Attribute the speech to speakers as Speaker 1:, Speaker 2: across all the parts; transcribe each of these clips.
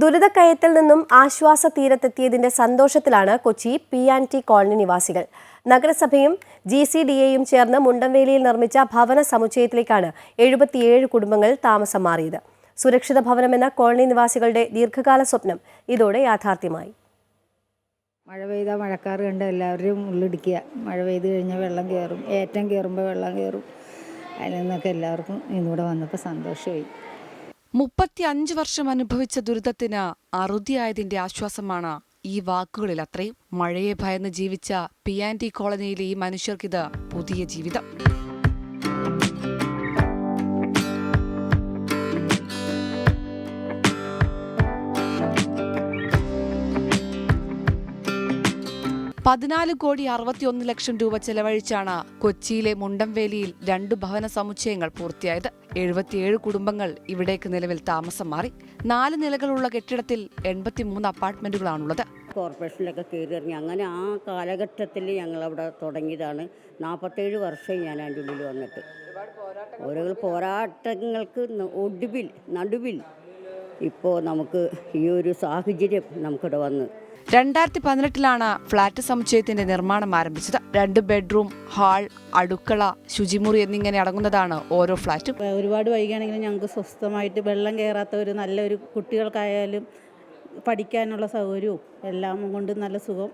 Speaker 1: ദുരിതക്കയത്തിൽ നിന്നും ആശ്വാസ തീരത്തെത്തിയതിന്റെ സന്തോഷത്തിലാണ് Kochi P and T colony നിവാസികൾ. നഗരസഭയും ജി സി ഡി എയും ചേർന്ന് മുണ്ടംവേലിയിൽ നിർമ്മിച്ച ഭവന സമുച്ചയത്തിലേക്കാണ് എഴുപത്തിയേഴ് കുടുംബങ്ങൾ താമസം മാറിയത്. സുരക്ഷിത ഭവനമെന്ന കോളനി നിവാസികളുടെ ദീർഘകാല സ്വപ്നം ഇതോടെ യാഥാർത്ഥ്യമായി.
Speaker 2: മഴ പെയ്താൽ മഴക്കാറ് കണ്ട് എല്ലാവരും ഉള്ളിടിക്കുക. മഴ പെയ്ത് കഴിഞ്ഞാൽ വെള്ളം കയറും ഏറ്റം കയറുമ്പോൾ വെള്ളം കയറും അതിൽ നിന്നൊക്കെ എല്ലാവർക്കും ഇന്നിവിടെ വന്നപ്പോൾ സന്തോഷമായി.
Speaker 3: മുപ്പത്തി അഞ്ച് വർഷം അനുഭവിച്ച ദുരിതത്തിന് അറുതിയായതിന്റെ ആശ്വാസമാണ് ഈ വാക്കുകളിൽ. അത്രയും മഴയെ ഭയന്ന് ജീവിച്ച പി ആൻഡ് ടി കോളനിയിലെ ഈ മനുഷ്യർക്കിത് പുതിയ ജീവിതം. പതിനാല് കോടി അറുപത്തിയൊന്ന് ലക്ഷം രൂപ ചെലവഴിച്ചാണ് കൊച്ചിയിലെ മുണ്ടംവേലിയിൽ രണ്ട് ഭവന സമുച്ചയങ്ങൾ പൂർത്തിയായത്. എഴുപത്തിയേഴ് കുടുംബങ്ങൾ ഇവിടേക്ക് നിലവിൽ താമസം മാറി. നാല് നിലകളുള്ള കെട്ടിടത്തിൽ എൺപത്തിമൂന്ന് അപ്പാർട്ട്മെന്റുകളാണുള്ളത്.
Speaker 4: കോർപ്പറേഷനിലൊക്കെ കയറി ഇറങ്ങി. അങ്ങനെ ആ കാലഘട്ടത്തിൽ ഞങ്ങൾ അവിടെ തുടങ്ങിയതാണ്. നാൽപ്പത്തേഴ് വർഷം ഞാൻ അതിന്റെ ഉള്ളിൽ വന്നിട്ട്. ഓരോ പോരാട്ടങ്ങൾക്ക് ഒടുവിൽ നടുവിൽ ഇപ്പോൾ നമുക്ക് ഈ ഒരു സാഹചര്യം നമുക്കിവിടെ വന്ന്.
Speaker 3: രണ്ടായിരത്തി പതിനെട്ടിലാണ് ഫ്ളാറ്റ് സമുച്ചയത്തിന്റെ നിർമ്മാണം ആരംഭിച്ചത്. രണ്ട് ബെഡ്റൂം ഹാൾ അടുക്കള ശുചിമുറി എന്നിങ്ങനെ അടങ്ങുന്നതാണ് ഓരോ ഫ്ളാറ്റും.
Speaker 5: ഒരുപാട് വൈകിയാണെങ്കിലും ഞങ്ങൾക്ക് സ്വസ്ഥമായിട്ട് വെള്ളം കയറാത്ത ഒരു നല്ലൊരു കുട്ടികൾക്കായാലും പഠിക്കാനുള്ള സൗകര്യവും എല്ലാം കൊണ്ട് നല്ല സുഖം.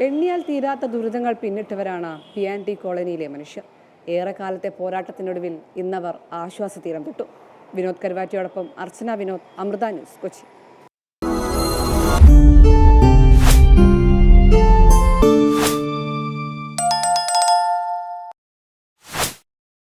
Speaker 6: എണ്ണിയാൽ തീരാത്ത ദുരിതങ്ങൾ പിന്നിട്ടവരാണ് പി ആൻഡ് ടി കോളനിയിലെ മനുഷ്യർ. ഏറെക്കാലത്തെ പോരാട്ടത്തിനൊടുവിൽ ഇന്നവർ ആശ്വാസ തീരം തൊട്ടു വിനോദ് കരുവാറ്റിയോടൊപ്പം അർച്ചന വിനോദ് അമൃത ന്യൂസ് കൊച്ചി.